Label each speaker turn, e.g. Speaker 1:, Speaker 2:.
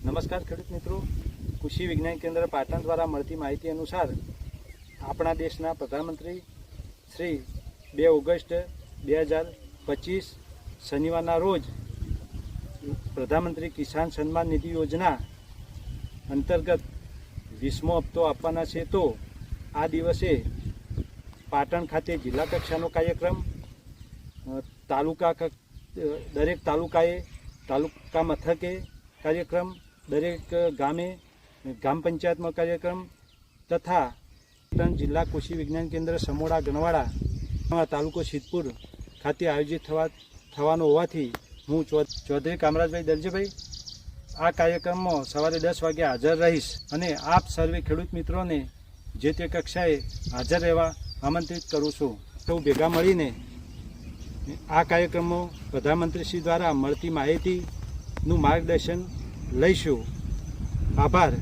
Speaker 1: નમસ્કાર ખેડૂત મિત્રો. કૃષિ વિજ્ઞાન કેન્દ્ર પાટણ દ્વારા મળતી માહિતી અનુસાર આપણા દેશના પ્રધાનમંત્રી શ્રી બે ઓગસ્ટ બે હજાર પચીસ શનિવારના રોજ પ્રધાનમંત્રી કિસાન સન્માન નિધિ યોજના અંતર્ગત વીસમો હપ્તો આપવાના છે તો આ દિવસે પાટણ ખાતે જિલ્લા કક્ષાનો કાર્યક્રમ તાલુકા દરેક તાલુકાએ તાલુકા મથકે કાર્યક્રમ દરેક ગામે ગ્રામ પંચાયતમાં કાર્યક્રમ તથા જિલ્લા કૃષિ વિજ્ઞાન કેન્દ્ર સમોડા, ગણવાડા તાલુકો સિદ્ધપુર ખાતે આયોજિત થવા, થવાનો હોવાથી હું ચૌધરી કામરાજભાઈ દરજીભાઈ આ કાર્યક્રમમાં સવારે દસ વાગે હાજર રહીશ અને આપ સર્વે ખેડૂત મિત્રોને જે તે કક્ષાએ હાજર રહેવા આમંત્રિત કરું છું. સૌ ભેગા મળીને આ કાર્યક્રમમાં પ્રધાનમંત્રીશ્રી દ્વારા મળતી માહિતીનું માર્ગદર્શન લઈશું આભાર